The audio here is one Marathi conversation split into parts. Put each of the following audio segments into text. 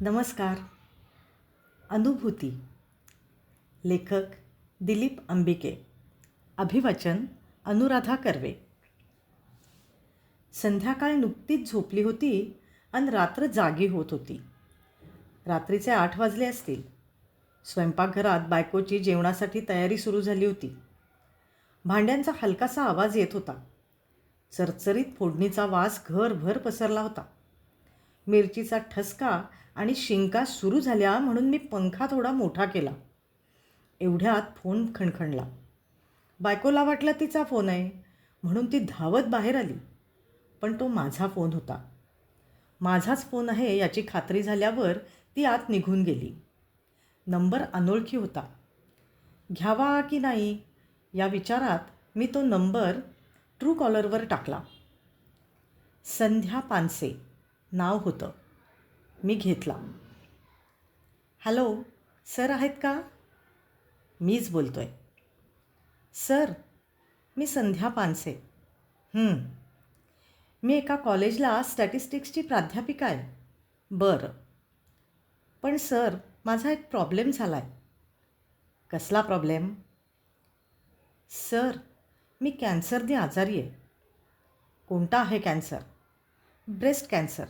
नमस्कार. अनुभूती. लेखक दिलीप अंबिके. अभिवाचन अनुराधा कर्वे. संध्याकाळ नुकतीच झोपली होती आणि रात्र जागी होत होती. रात्रीचे आठ वाजले असतील. स्वयंपाकघरात बायकोची जेवणासाठी तयारी सुरू झाली होती. भांड्यांचा हलकासा आवाज येत होता. चरचरीत फोडणीचा वास घरभर पसरला होता. मिरचीचा ठसका आणि शिंका सुरू झाल्या म्हणून मी पंखा थोडा मोठा केला. एवढ्यात फोन खणखणला. बायकोला वाटलं तिचा फोन आहे म्हणून ती धावत बाहेर आली. पण तो माझा फोन होता. माझाच फोन आहे याची खात्री झाल्यावर ती आत निघून गेली. नंबर अनोळखी होता. घ्यावा की नाही या विचारात मी तो नंबर ट्रू कॉलरवर टाकला. संध्या पानसे. नाव होतं. मी घेतला. हॅलो सर आहेत का? मीच बोलतो आहे सर मी संध्या पानसे. मी एका कॉलेजला स्टॅटिस्टिक्सची प्राध्यापिका आहे. बरं. पण सर माझा एक प्रॉब्लेम झाला आहे कसला प्रॉब्लेम? सर मी कॅन्सरने आजारी आहे. कोणता आहे कॅन्सर? Breast cancer.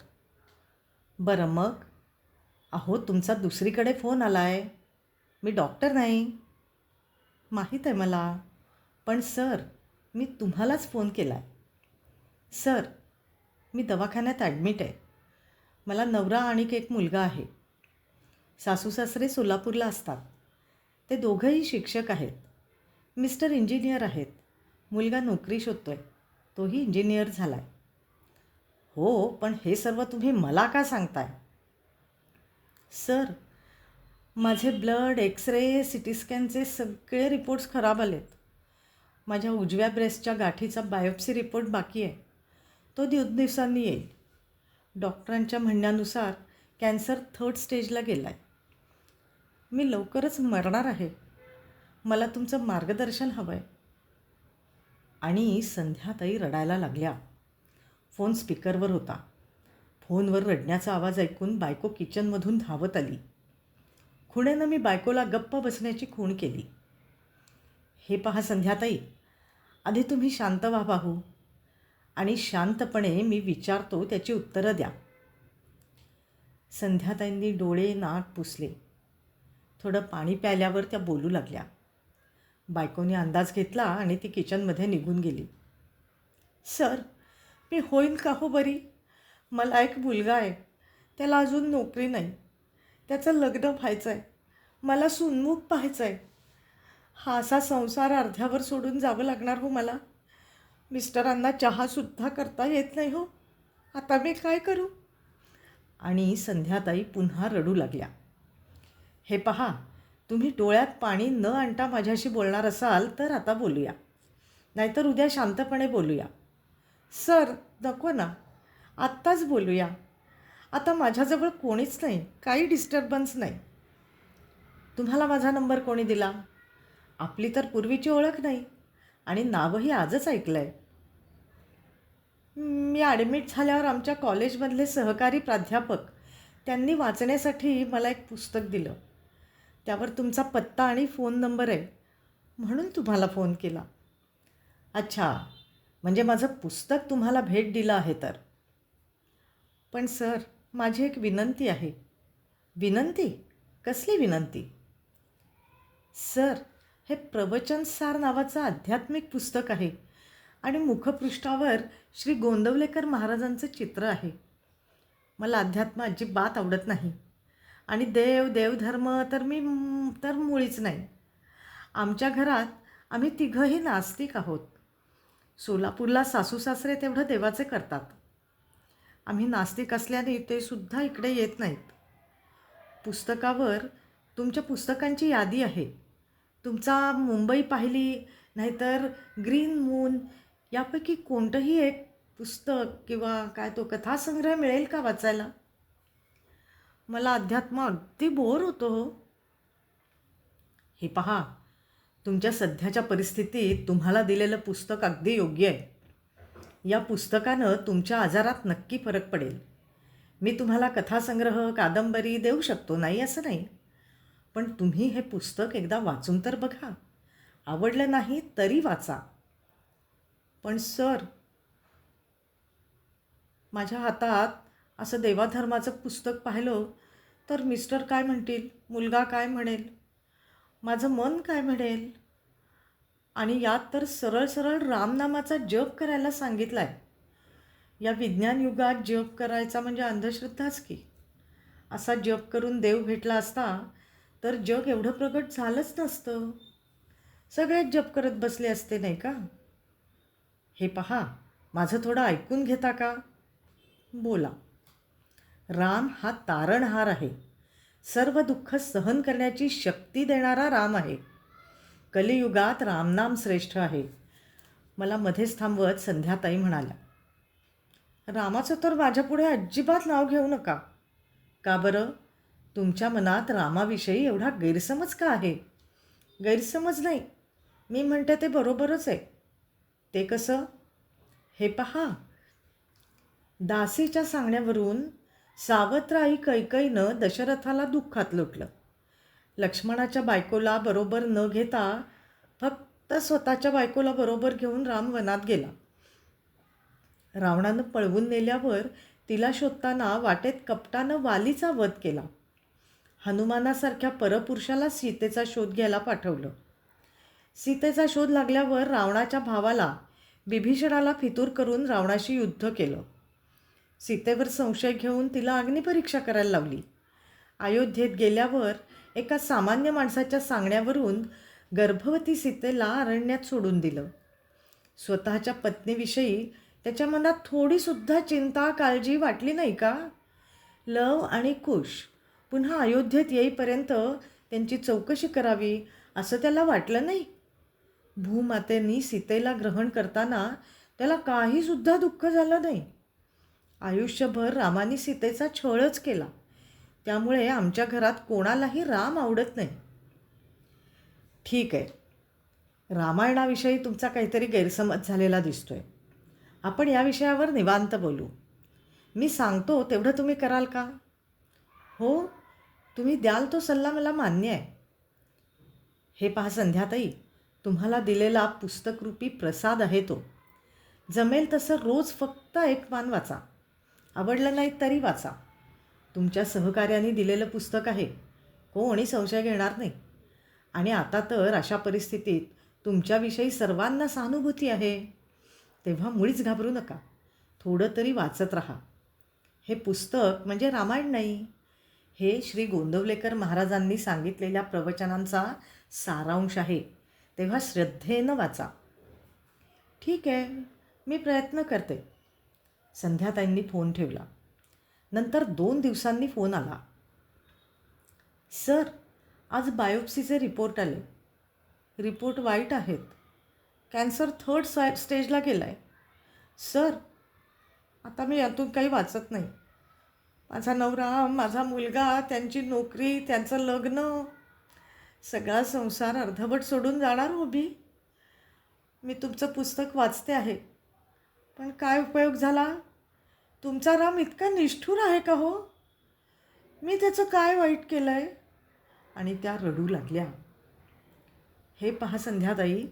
बरं मग? अहो तुमचा दुसरीकडे फोन आला आहे मी डॉक्टर नाही. माहीत आहे मला. पण सर मी तुम्हालाच फोन केला आहे सर मी दवाखान्यात ॲडमिट आहे. मला नवरा आणि एक मुलगा आहे. सासू सासरे सोलापूरला असतात. ते दोघंही शिक्षक आहेत. मिस्टर इंजिनियर आहेत. मुलगा नोकरी शोधतो आहे तोही इंजिनियर झाला आहे हो पण हे सर्व तुम्ही मला का सांगताय? सर माझे blood X ray C T स्कॅनचे सगळे रिपोर्ट्स खराब आलेत. माझ्या उजव्या ब्रेस्टच्या गाठीचा बायोप्सी रिपोर्ट बाकी आहे. तो दोन दिवसांनी येईल. डॉक्टरांच्या म्हणण्यानुसार कॅन्सर थर्ड स्टेजला गेला आहे मी लवकरच मरणार आहे. मला तुमचं मार्गदर्शन हवं आहे आणि संध्याताई रडायला लागल्या. फोन स्पीकरवर होता. फोनवर रडण्याचा आवाज ऐकून बायको किचनमधून धावत आली. खुण्यानं मी बायकोला गप्प बसण्याची खूण केली. हे पहा संध्याताई आधी तुम्ही शांत व्हा पाहू आणि शांतपणे मी विचारतो त्याची उत्तरं द्या. संध्याताईंनी डोळे नाक पुसले. थोडं पाणी प्यायल्यावर त्या बोलू लागल्या. बायकोने अंदाज घेतला आणि ती किचनमध्ये निघून गेली. सर मी होईन का हो बरी? मला एक मुलगा आहे. त्याला अजून नोकरी नाही. त्याचं लग्न व्हायचं आहे मला सुनमुख पाहायचं आहे हा असा संसार अर्ध्यावर सोडून जावं लागणार हो मला. मिस्टरांना चहासुद्धा करता येत नाही हो. आता मी काय करू? आणि संध्याताई पुन्हा रडू लागल्या. हे पहा तुम्ही डोळ्यात पाणी न आणता माझ्याशी बोलणार असाल तर आता बोलूया. नाहीतर उद्या शांतपणे बोलूया. सर नको ना. आत्ताच बोलूया. आता माझ्याजवळ कोणीच नाही काही डिस्टर्बन्स नाही. तुम्हाला माझा नंबर कोणी दिला? आपली तर पूर्वीची ओळख नाही आणि नावही आजच ऐकलं आहे मी ॲडमिट झाल्यावर आमच्या कॉलेजमधले सहकारी प्राध्यापक त्यांनी वाचण्यासाठी मला एक पुस्तक दिलं. त्यावर तुमचा पत्ता आणि फोन नंबर आहे म्हणून तुम्हाला फोन केला. अच्छा म्हणजे माझं पुस्तक तुम्हाला भेट दिलं आहे तर. पण सर माझी एक विनंती आहे. विनंती? कसली विनंती? सर हे प्रवचनसार नावाचं आध्यात्मिक पुस्तक आहे आणि मुखपृष्ठावर श्री गोंदवलेकर महाराजांचं चित्र आहे. मला अध्यात्म अजिबात आवडत नाही. आणि देव देवधर्म तर मी तर मुळीच नाही. आमच्या घरात आम्ही तिघंही नास्तिक आहोत. सोलापूरला सासू सासरे तेवढं देवाचे करतात. आम्ही नास्तिक असल्याने ते सुद्धा इकडे येत नाहीत. पुस्तकावर तुमच्या पुस्तकांची यादी आहे. तुमचा मुंबई पाहिली नाहीतर ग्रीन मून यापैकी कोणतंही एक पुस्तक किंवा काय तो कथासंग्रह मिळेल का वाचायला? मला अध्यात्म अगदी बोर होतो हो. हे पहा. तुमच्या सध्याच्या परिस्थितीत तुम्हाला दिलेलं पुस्तक अगदी योग्य आहे. या पुस्तकानं तुमच्या आजारात नक्की फरक पडेल. मी तुम्हाला कथासंग्रह कादंबरी देऊ शकतो नाही असं नाही. पण तुम्ही हे पुस्तक एकदा वाचून तर बघा. आवडलं नाही तरी वाचा. पण सर माझ्या हातात असं देवाधर्माचं पुस्तक पाहिलं तर मिस्टर काय म्हणतील? मुलगा काय म्हणेल? माझं मन काय म्हणेल? आणि यात तर सरळ सरळ रामनामाचा जप करायला सांगितला आहे या विज्ञान युगात जप करायचा म्हणजे अंधश्रद्धाच की? असा जप करून देव भेटला असता तर जग एवढं प्रगट झालंच नसतं. सगळेच जप करत बसले असते नाही का? हे पहा माझं थोडं ऐकून घेता का? बोला. राम हा तारणहार आहे. सर्व दुःख सहन करण्याची शक्ती देणारा राम आहे. कलियुगात रामनाम श्रेष्ठ आहे. मला मध्येच थांबवत संध्याताई म्हणाल्या रामाचं तर माझ्यापुढे अजिबात नाव घेऊ नका. का बरं? तुमच्या मनात रामाविषयी एवढा गैरसमज का आहे? गैरसमज नाही. मी म्हणते ते बरोबरच आहे. ते कसं? हे पहा. दासीच्या सांगण्यावरून सावत्राई कैकईनं दशरथाला दुःखात लुटलं. लक्ष्मणाच्या बायकोला बरोबर न घेता फक्त स्वतःच्या बायकोला बरोबर घेऊन राम वनात गेला. रावणानं पळवून नेल्यावर तिला शोधताना वाटेत कपटानं वालीचा वध केला. हनुमानासारख्या परपुरुषाला सीतेचा शोध घ्यायला पाठवलं. सीतेचा शोध लागल्यावर रावणाच्या भावाला बिभीषणाला फितूर करून रावणाशी युद्ध केलं. सीतेवर संशय घेऊन तिला अग्निपरीक्षा करायला लावली. अयोध्येत गेल्यावर एका सामान्य माणसाच्या सांगण्यावरून गर्भवती सीतेला अरण्यात सोडून दिलं. स्वतःच्या पत्नीविषयी त्याच्या मनात थोडीसुद्धा चिंता काळजी वाटली नाही का? लव आणि कुश. पुन्हा अयोध्येत येईपर्यंत त्यांची चौकशी करावी असं त्याला वाटलं नाही. भूमातेनी सीतेला ग्रहण करताना त्याला काहीसुद्धा दुःख झालं नाही. आयुष्यभर रामाने सीतेचा छळच केला. त्यामुळे आमच्या घरात कोणालाही राम आवडत नाही. ठीक आहे. रामायणाविषयी तुमचा काहीतरी गैरसमज झालेला दिसतोय. आपण या विषयावर निवांत बोलू. मी सांगतो तेवढं तुम्ही कराल का? हो तुम्ही द्याल तो सल्ला मला मान्य आहे. हे पहा संध्याताई तुम्हाला दिलेला पुस्तकरूपी प्रसाद आहे तो. जमेल तसं रोज फक्त एक पान वाचा. आवडलं नाहीत तरी वाचा. तुमच्या सहकार्याने दिलेलं पुस्तक आहे. कोणी संशय घेणार नाही. आणि आता तर अशा परिस्थितीत तुमच्याविषयी सर्वांना सहानुभूती आहे. तेव्हा मुळीच घाबरू नका. थोडं तरी वाचत राहा. हे पुस्तक म्हणजे रामायण नाही. हे श्री गोंदवलेकर महाराजांनी सांगितलेल्या प्रवचनांचा सारांश आहे. तेव्हा श्रद्धेनं वाचा. ठीक आहे मी प्रयत्न करते. संध्याताईंनी फोन ठेवला. नंतर दोन दिवसांनी फोन आला. सर आज बायोप्सीचे रिपोर्ट आले. रिपोर्ट वाईट आहेत. कॅन्सर थर्ड साय स्टेजला गेला आहे सर आता मी यातून काही वाचत नाही. माझा नवरा माझा मुलगा त्यांची नोकरी त्यांचं लग्न सगळा संसार अर्धवट सोडून जाणार उभी. मी तुमचं पुस्तक वाचते आहे. पण काय उपयोग झाला? तुमचा राम इतका निष्ठूर आहे का हो? मी त्याचं काय वाईट केलं आहे आणि त्या रडू लागल्या. हे पहा संध्याताई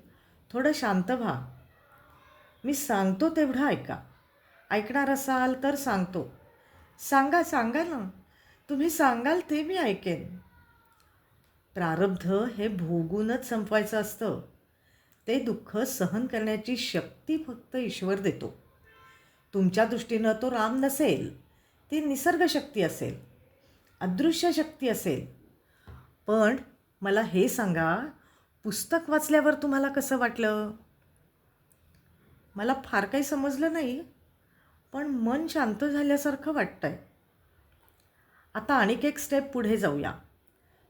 थोडं शांत व्हा. मी सांगतो तेवढं ऐका. ऐकणार असाल तर सांगतो. सांगा सांगा ना. तुम्ही सांगाल ते मी ऐकेन. प्रारब्ध हे भोगूनच संपवायचं असतं. ते दुःख सहन करण्याची शक्ती फक्त ईश्वर देतो. तुमच्या दृष्टीनं तो राम नसेल ती निसर्गशक्ती असेल अदृश्य शक्ती असेल. पण मला हे सांगा पुस्तक वाचल्यावर तुम्हाला कसं वाटलं? मला फार काही समजलं नाही पण मन शांत झाल्यासारखं वाटतं आहे आता आणिक एक स्टेप पुढे जाऊया.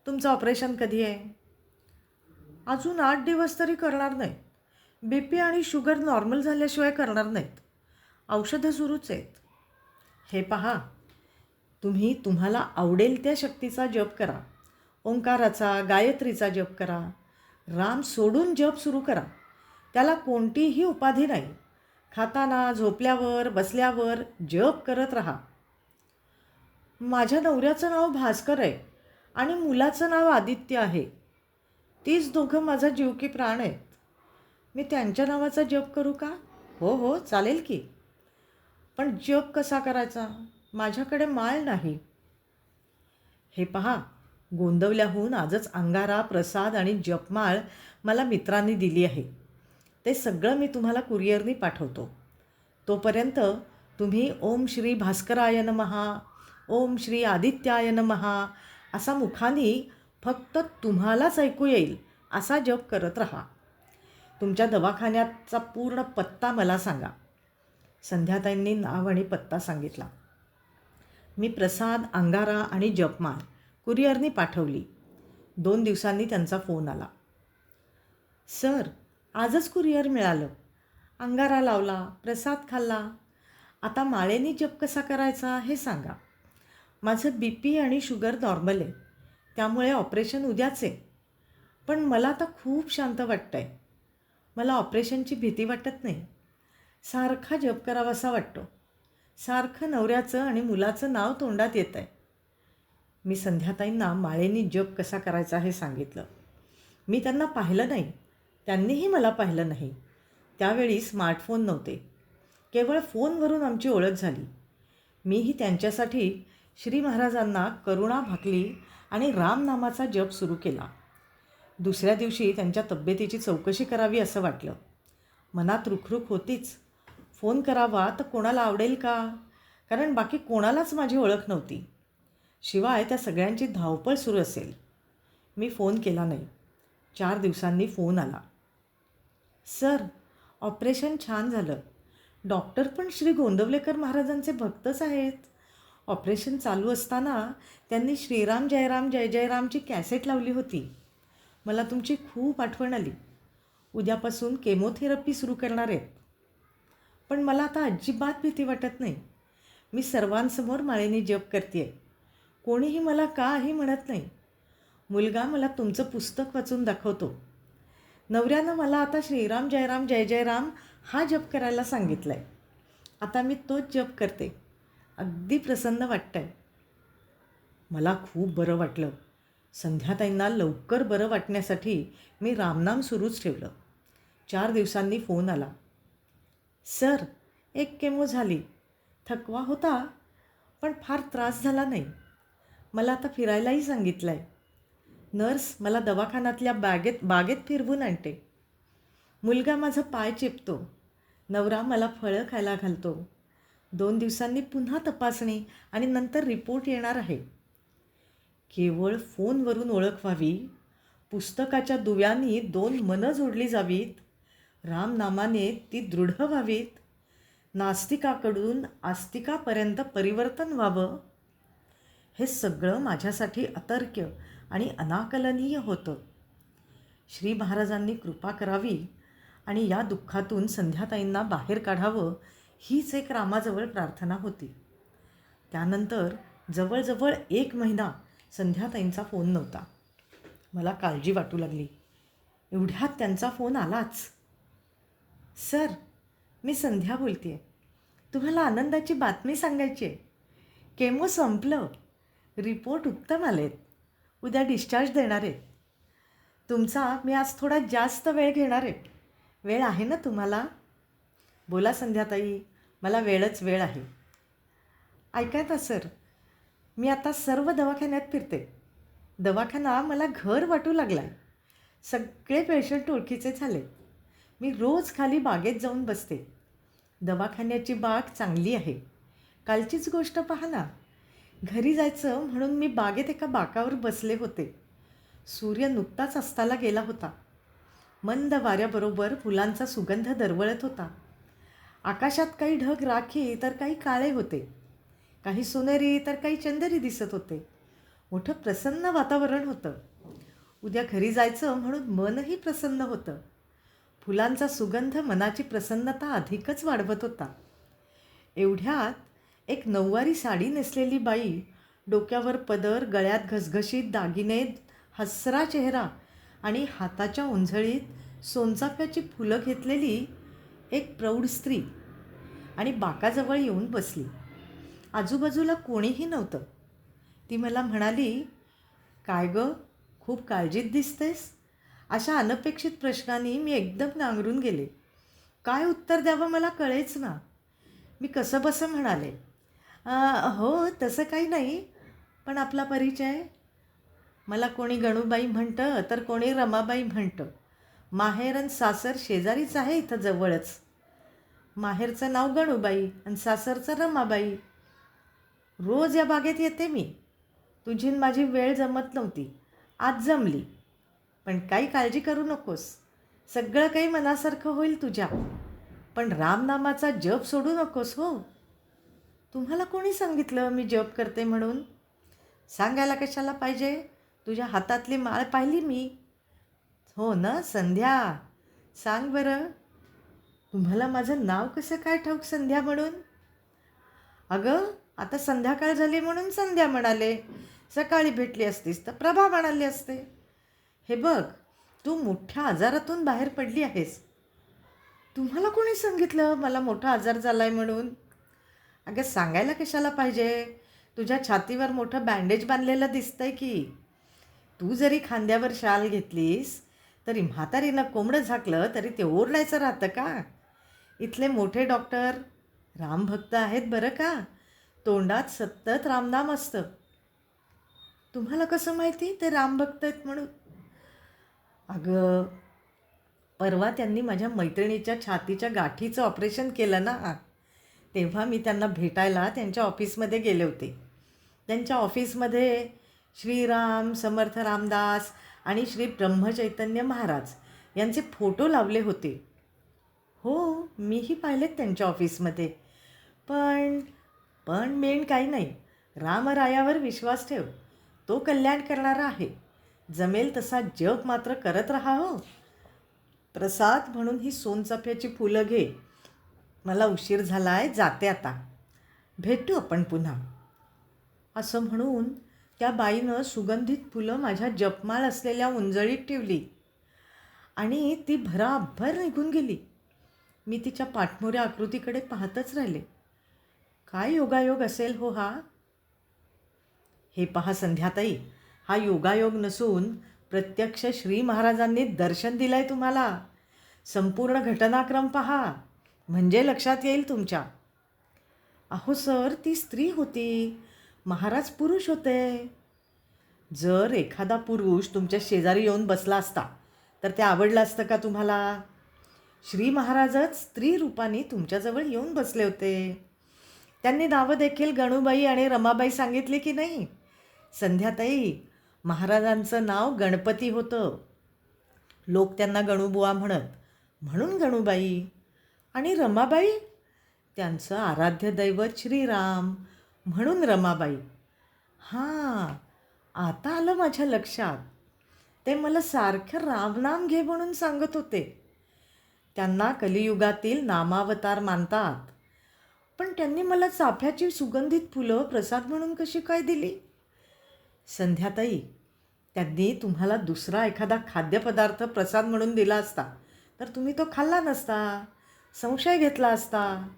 तुमचं ऑपरेशन कधी आहे? अजून आठ दिवस तरी करणार नाहीत. बी पी आणि शुगर नॉर्मल झाल्याशिवाय करणार नाहीत. औषधं सुरूच आहेत. हे पहा. तुम्ही तुम्हाला आवडेल त्या शक्तीचा जप करा. ओंकाराचा गायत्रीचा जप करा. राम सोडून जप सुरू करा. त्याला कोणतीही उपाधी नाही. खाताना झोपल्यावर बसल्यावर जप करत राहा. माझ्या नवऱ्याचं नाव भास्कर आहे आणि मुलाचं नाव आदित्य आहे. तीच दोघं माझा जीव की प्राण आहेत. मी त्यांच्या नावाचा जप करू का? हो हो चालेल की. पण जप कसा करायचा? माझ्याकडे माळ नाही. हे पहा गोंदवल्याहून आजच अंगारा प्रसाद आणि जपमाळ मला मित्रांनी दिली आहे. ते सगळं मी तुम्हाला कुरिअरनी पाठवतो. तोपर्यंत तुम्ही ओम श्री भास्कराय महा ओम श्री आदित्याय महा असा मुखानी फक्त तुम्हालाच ऐकू येईल असा जप करत राहा. तुमच्या दवाखान्याचा पूर्ण पत्ता मला सांगा. संध्याताईंनी नाव आणि पत्ता सांगितला. मी प्रसाद अंगारा आणि जपमाळ कुरिअरनी पाठवली. दोन दिवसांनी त्यांचा फोन आला. सर आजच कुरिअर मिळालं. अंगारा लावला प्रसाद खाल्ला. आता माळेनी जप कसा करायचा हे सांगा. माझं बी पी आणि शुगर नॉर्मल आहे. त्यामुळे ऑपरेशन उद्याच आहे. पण मला आता खूप शांत वाटतं आहे मला ऑपरेशनची भीती वाटत नाही. सारखा जप करावासा वाटतो. सारखं नवऱ्याचं आणि मुलाचं नाव तोंडात येतं आहे मी संध्याताईंना माळेनी जप कसा करायचा हे सांगितलं. मी त्यांना पाहिलं नाही. त्यांनीही मला पाहिलं नाही. त्यावेळी स्मार्टफोन नव्हते. केवळ फोनवरून आमची ओळख झाली. मीही त्यांच्यासाठी श्री महाराजांना करुणा भाकली आणि रामनामाचा जप सुरू केला. दुसऱ्या दिवशी त्यांच्या तब्येतीची चौकशी करावी असं वाटलं. मनात रुखरुख होतीच. फोन करावा तर कोणाला आवडेल का? कारण बाकी कोणालाच माझी ओळख नव्हती. शिवाय त्या सगळ्यांची धावपळ सुरू असेल. मी फोन केला नाही. चार दिवसांनी फोन आला. सर ऑपरेशन छान झालं. डॉक्टर पण श्री गोंदवलेकर महाराजांचे भक्तच आहेत. ऑपरेशन चालू असताना त्यांनी श्रीराम जयराम जय जयरामची कॅसेट लावली होती. मला तुमची खूप आठवण आली. उद्यापासून केमोथेरपी सुरू करणार आहेत. पण मला आता अजिबात भीती वाटत नाही. मी सर्वांसमोर माळेने जप करते आहे कोणीही मला काही म्हणत नाही. मुलगा मला तुमचं पुस्तक वाचून दाखवतो. नवऱ्यानं मला आता श्रीराम जयराम जय जयराम हा जप करायला सांगितला आहे आता मी तोच जप करते. अगदी प्रसन्न वाटतं आहे मला खूप बरं वाटलं. संध्याताईंना लवकर बरं वाटण्यासाठी मी रामनाम सुरूच ठेवलं. चार दिवसांनी फोन आला. सर एक केमो झाली. थकवा होता पण फार त्रास झाला नाही. मला आता फिरायलाही सांगितलं आहे नर्स मला दवाखान्यातल्या बागेत बागेत फिरवून आणते. मुलगा माझा पाय चिपतो. नवरा मला फळं खायला घालतो. दोन दिवसांनी पुन्हा तपासणी आणि नंतर रिपोर्ट येणार आहे. केवळ फोनवरून ओळख व्हावी पुस्तकाच्या दुव्यांनी दोन मनं जोडली जावीत. रामनामाने ती दृढ व्हावीत. नास्तिकाकडून आस्तिकापर्यंत परिवर्तन व्हावं. हे सगळं माझ्यासाठी अतर्क्य आणि अनाकलनीय होतं. श्री महाराजांनी कृपा करावी आणि या दुःखातून संध्याताईंना बाहेर काढावं हीच एक रामाजवळ प्रार्थना होती. त्यानंतर जवळजवळ एक महिना संध्याताईंचा फोन नव्हता. मला काळजी वाटू लागली. एवढ्यात त्यांचा फोन आलाच. सर मी संध्या बोलते आहे तुम्हाला आनंदाची बातमी सांगायची आहे. केमो संपलं. रिपोर्ट उत्तम आलेत. उद्या डिस्चार्ज देणार आहेत. तुमचा मी आज थोडा जास्त वेळ घेणार आहे. वेळ आहे ना तुम्हाला? बोला संध्याताई मला वेळच वेळ आहे. ऐकायत सर. मी आता सर्व दवाखान्यात फिरते. दवाखाना मला घर वाटू लागला आहे सगळे पेशंट ओळखीचे झाले मी रोज खाली बागेत जाऊन बसते. दवाखान्याची बाग चांगली आहे. कालचीच गोष्ट पहा ना. घरी जायचं म्हणून मी बागेत एका बाकावर बसले होते. सूर्य नुकताच अस्ताला गेला होता. मंद वाऱ्याबरोबर फुलांचा सुगंध दरवळत होता. आकाशात काही ढग राखी तर काही काळे होते. काही सोनेरी तर काही चंदेरी दिसत होते. मोठं प्रसन्न वातावरण होतं. उद्या घरी जायचं म्हणून मनही प्रसन्न होतं. फुलांचा सुगंध मनाची प्रसन्नता अधिकच वाढवत होता. एवढ्यात एक नऊवारी साडी नेसलेली बाई डोक्यावर पदर गळ्यात घसघशीत दागिने हसरा चेहरा आणि हाताच्या उंझळीत सोनचाफ्याची फुलं घेतलेली एक प्रौढ स्त्री आणि बाकाजवळ येऊन बसली. आजूबाजूला कोणीही नव्हतं. ती मला म्हणाली काय गं खूप काळजीत दिसतेस? अशा अनपेक्षित प्रश्नांनी मी एकदम नांगरून गेले. काय उत्तर द्यावं मला कळेच ना. मी कसं बसं म्हणाले. हो तसं काही नाही पण आपला परिचय. मला कोणी गणूबाई म्हणतं तर कोणी रमाबाई म्हणतं. माहेर आणि सासर शेजारीच आहे इथं जवळच. माहेरचं नाव गणूबाई आणि सासरचं रमाबाई. रोज या बागेत येते मी. तुझी माझी वेळ जमत नव्हती. आज जमली. पण काही काळजी करू नकोस. सगळं काही मनासारखं होईल तुझ्या. पण रामनामाचा जप सोडू नकोस हो. तुम्हाला कोणी सांगितलं मी जप करते म्हणून? सांगायला कशाला पाहिजे? तुझ्या हातातली माळ पाहिली मी. हो ना संध्या. सांग बरं. तुम्हाला माझं नाव कसं काय ठाऊक संध्या म्हणून? अगं आता संध्याकाळ झाली म्हणून संध्या म्हणाले. सकाळी भेटली असतीस तर प्रभा म्हणाली असते. हे बघ तू मोठ्या आजारातून बाहेर पडली आहेस. तुम्हाला कोणी सांगितलं मला मोठा आजार झाला आहे म्हणून अगं सांगायला कशाला पाहिजे? तुझ्या छातीवर मोठं बँडेज बांधलेलं दिसतंय की. तू जरी खांद्यावर शाल घेतलीस तरी म्हातारीनं कोंबडं झाकलं तरी ते ओरडायचं राहतं का? इथले मोठे डॉक्टर रामभक्त आहेत बरं का? तोंडात सतत रामनाम असतं. तुम्हाला कसं माहिती? ते रामभक्त आहेत म्हणून. अगं परवा त्यांनी माझ्या मैत्रिणीच्या छातीच्या गाठीचं ऑपरेशन केलं ना? तेव्हा मी त्यांना भेटायला त्यांच्या ऑफिसमध्ये गेले होते. त्यांच्या ऑफिसमध्ये श्रीराम समर्थ रामदास आणि श्री ब्रह्मचैतन्य महाराज यांचे फोटो लावले होते. हो मीही पाहिलेत त्यांच्या ऑफिसमध्ये. पण पण मेन काही नाही. रामरायावर विश्वास ठेव. तो कल्याण करणारा आहे. जमेल तसा जप मात्र करत राहा हो. प्रसाद म्हणून ही सोनचाफ्याची फुलं घे. मला उशीर झाला आहे जाते आता. भेटू आपण पुन्हा. असं म्हणून त्या बाईनं सुगंधित फुलं माझ्या जपमाळ असलेल्या उंजळीत ठेवली. आणि ती भराभर निघून गेली. मी तिच्या पाठमोऱ्या आकृतीकडे पाहतच राहिले. काय योगायोग असेल हो हा? हे पहा संध्याताई हा योगायोग नसून प्रत्यक्ष श्री महाराजांनी दर्शन दिलं आहे तुम्हाला. संपूर्ण घटनाक्रम पहा. म्हणजे लक्षात येईल तुमच्या. अहो सर ती स्त्री होती. महाराज पुरुष होते. जर एखादा पुरुष तुमच्या शेजारी येऊन बसला असता तर ते आवडलं असतं का तुम्हाला? श्री महाराजच स्त्री रूपाने तुमच्याजवळ येऊन बसले होते. त्यांनी नावं देखील गणूबाई आणि रमाबाई सांगितली की नाही? संध्याताई महाराजांचं नाव गणपती होतं. लोक त्यांना गणूबुवा म्हणत म्हणून गणूबाई. आणि रमाबाई त्यांचं आराध्य दैवत श्रीराम. म्हणून रमाबाई. हां आता आलं माझ्या लक्षात. ते मला सारखं रामनाम घे म्हणून सांगत होते. त्यांना कलियुगातील नामावतार मानतात. पण त्यांनी मला चाफ्याची सुगंधित फुलं प्रसाद म्हणून कशी काय दिली? संध्याताई त्यांनी तुम्हाला दुसरा एखादा खाद्यपदार्थ प्रसाद म्हणून दिला असता तर तुम्ही तो खाल्ला नसता संशय घेतला असता.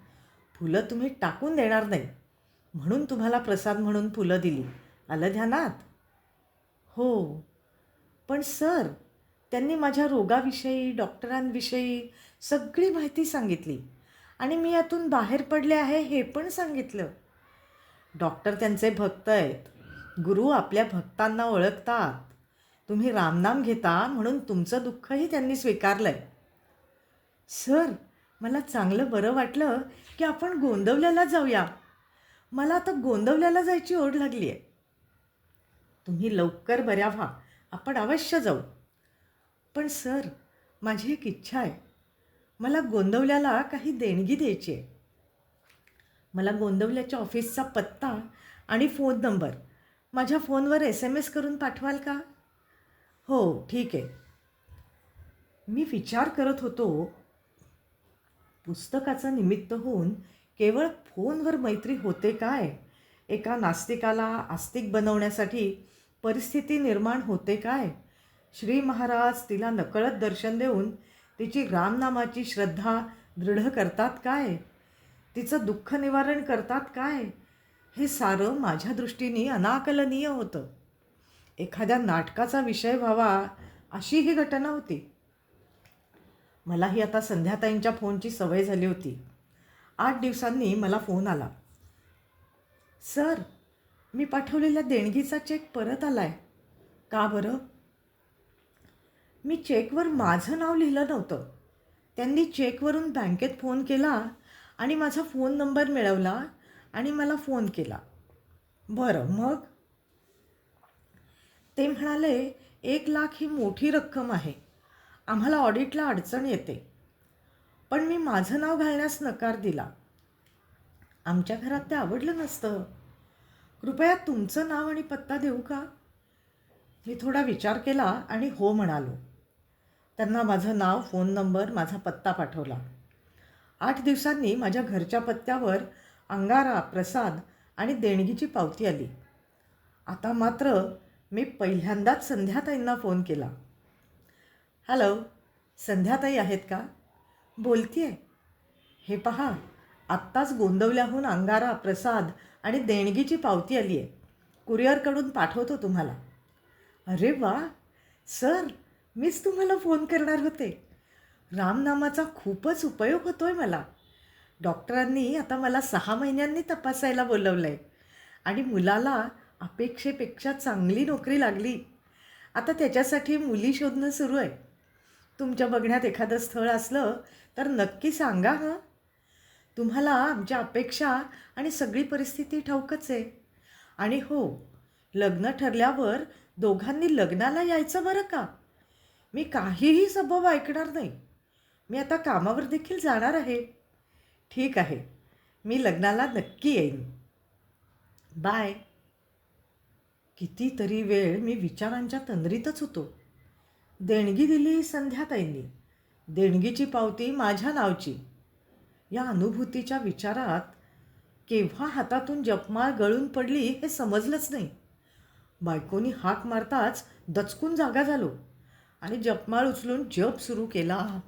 फुलं तुम्ही टाकून देणार नाही म्हणून तुम्हाला प्रसाद म्हणून फुलं दिली. आलं ध्यानात? हो. पण सर त्यांनी माझ्या रोगाविषयी डॉक्टरांविषयी सगळी माहिती सांगितली आणि मी यातून बाहेर पडले आहे हे पण सांगितलं. डॉक्टर त्यांचे भक्त आहेत. गुरु आपल्या भक्तांना ओळखतात. तुम्ही रामनाम घेता म्हणून तुमचं दुःखही त्यांनी स्वीकारलं आहे सर मला चांगलं बरं वाटलं की आपण गोंदवल्याला जाऊया. मला आता गोंदवल्याला जायची ओढ लागली आहे तुम्ही लवकर बऱ्या व्हा. आपण अवश्य जाऊ. पण सर माझी एक इच्छा आहे. मला गोंदवल्याला काही देणगी द्यायची आहे. मला गोंदवल्याच्या ऑफिसचा पत्ता आणि फोन नंबर माझ्या फोनवर एस एम एस करून पाठवाल का? हो ठीक आहे. मी विचार करत होतो. पुस्तकाचं निमित्त होऊन केवळ फोनवर मैत्री होते काय? एका नास्तिकाला आस्तिक बनवण्यासाठी परिस्थिती निर्माण होते काय? श्री महाराज तिला नकळत दर्शन देऊन तिची रामनामाची श्रद्धा दृढ करतात काय? तिचं दुःख निवारण करतात काय? हे सारं माझ्या दृष्टीने अनाकलनीय होतं. एखाद्या नाटकाचा विषय व्हावा अशी ही घटना होती. मलाही आता संध्याताईंच्या फोनची सवय झाली होती. आठ दिवसांनी मला फोन आला. सर मी पाठवलेल्या देणगीचा चेक परत आला आहे का बरं? मी चेकवर माझं नाव लिहिलं नव्हतं. त्यांनी चेकवरून बँकेत फोन केला आणि माझा फोन नंबर मिळवला आणि मला फोन केला. बरं मग? ते म्हणाले एक लाख ही मोठी रक्कम आहे. आम्हाला ऑडिटला अडचण येते. पण मी माझं नाव घालण्यास नकार दिला. आमच्या घरात ते आवडलं नसतं. कृपया तुमचं नाव आणि पत्ता देऊ का? मी थोडा विचार केला आणि हो म्हणालो. त्यांना माझं नाव फोन नंबर माझा पत्ता पाठवला. आठ दिवसांनी माझ्या घरच्या पत्त्यावर अंगारा प्रसाद आणि देणगीची पावती आली. आता मात्र मी पहिल्यांदाच संध्याताईंना फोन केला. हॅलो संध्याताई आहेत का? बोलती आहे हे पहा आत्ताच गोंदवल्याहून अंगारा प्रसाद आणि देणगीची पावती आली आहे कुरिअरकडून पाठवतो तुम्हाला. अरे वा! सर मीच तुम्हाला फोन करणार होते. रामनामाचा खूपच उपयोग होतो आहे मला. डॉक्टरांनी आता मला सहा महिन्यांनी तपासायला बोलवलं आहे आणि मुलाला अपेक्षेपेक्षा चांगली नोकरी लागली. आता त्याच्यासाठी मुली शोधणं सुरू आहे. तुमच्या बघण्यात एखादं स्थळ असलं तर नक्की सांगा हां. तुम्हाला आमच्या अपेक्षा आणि सगळी परिस्थिती ठाऊकच आहे. आणि हो लग्न ठरल्यावर दोघांनी लग्नाला यायचं बरं का? मी काहीही सबब ऐकणार नाही. मी आता कामावर देखील जाणार आहे. ठीक आहे. मी लग्नाला नक्की येईन. बाय. कितीतरी वेळ मी विचारांच्या तंद्रीतच होतो. देणगी दिली संध्याताईंनी. देणगीची पावती माझ्या नावची. या अनुभूतीच्या विचारात केव्हा हातातून जपमाळ गळून पडली हे समजलंच नाही. बायकोनी हाक मारताच दचकून जागा झालो आणि जपमाळ उचलून जप सुरू केला.